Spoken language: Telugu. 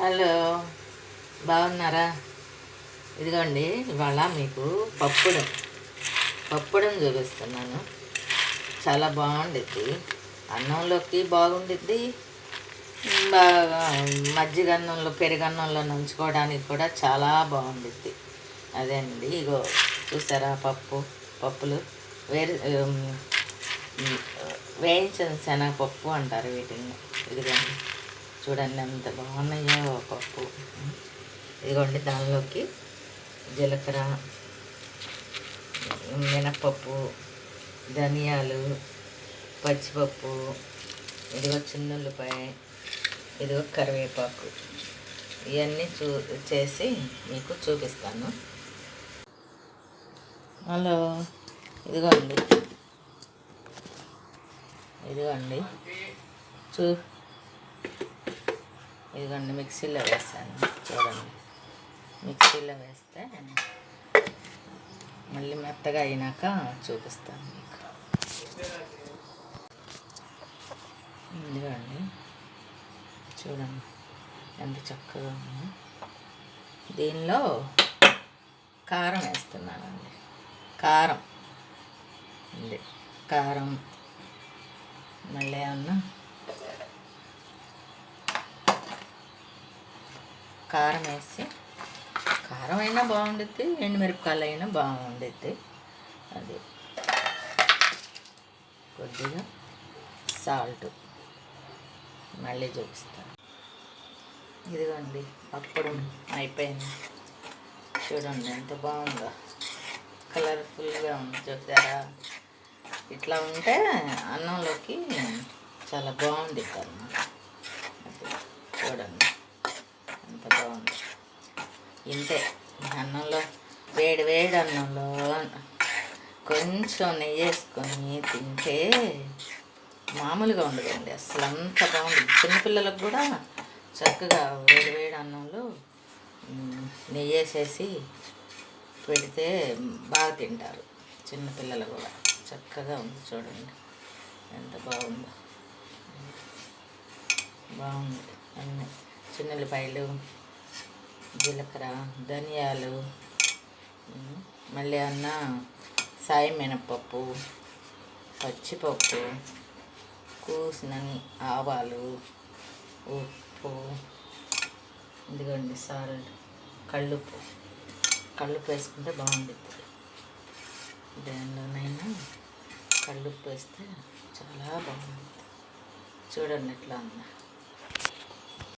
హలో బాగున్నారా? ఇదిగోండి ఇవాళ మీకు పప్పుడం పప్పుడం చూపిస్తున్నాను. చాలా బాగుండిద్ది. అన్నంలోకి బాగుండిద్ది. బాగా మజ్జిగ అన్నంలో పెరుగన్నంలో నంచుకోవడానికి కూడా చాలా బాగుండిద్ది. అదే అండి ఇగో చూసారా పప్పు పప్పులు? వేరు వేయించిన శనగపప్పు అంటారు వీటిని. ఇదిగోండి. చూడండి ఎంత బాగున్నాయో పప్పు. ఇదిగోండి దానిలోకి జీలకర్ర మినప్పప్పు ధనియాలు పచ్చిపప్పు ఇదిగో చిన్నుల్లిపాయ ఇదిగో కరివేపాకు. ఇవన్నీ చూ చేసి మీకు చూపిస్తాను. హలో ఇదిగోండి. ఇదిగోండి. చూ ఇదిగోండి మిక్సీలో వేసాను చూడండి. మిక్సీలో వేస్తే మళ్ళీ మెత్తగా అయినాక చూపిస్తాను మీకు. ఇదిగోండి. చూడండి ఎంత చక్కగా ఉంది. దీనిలో కారం వేస్తున్నానండి. కారం. ఇది కారం. మళ్ళీ ఏమన్నా కారం వేసి కారం అయినా బాగుండుద్ది ఎండుమిరపకాయలు అయినా బాగుండుద్ది. అది కొద్దిగా సాల్ట్ మళ్ళీ చూపిస్తాను. ఇదిగోండి అప్పుడు అయిపోయింది. చూడండి ఎంత బాగుందో. కలర్ఫుల్గా ఉంది చూసారా? ఇట్లా ఉంటే అన్నంలోకి చాలా బాగుంది అన్నమాట. చూడండి. ఇంతే. అన్నంలో వేడి వేడి అన్నంలో కొంచెం నెయ్యి వేసుకొని తింటే మామూలుగా ఉండదండి. అసలు అంత బాగుంటుంది చిన్నపిల్లలకు కూడా చక్కగా వేడి వేడి అన్నంలో నెయ్యి వేసేసి పెడితే బాగా తింటారు. చిన్నపిల్లలు కూడా చక్కగా ఉంది చూడండి. ఎంత బాగుందో. బాగుంది. అన్నీ చిన్నెల్లిపాయలు జీలకర్ర ధనియాలు మళ్ళీ అన్న సాయి మినపప్పు పచ్చిపప్పు కూసిన ఆవాలు ఉప్పు ఇదిగోండి సాల్ట్ కళ్ళుప్పు. కళ్ళుప్పు వేసుకుంటే బాగుంటుంది దానిలోనైనా కళ్ళుప్పు వేస్తే చాలా బాగుంటుంది చూడండి ఎట్లా ఉందా.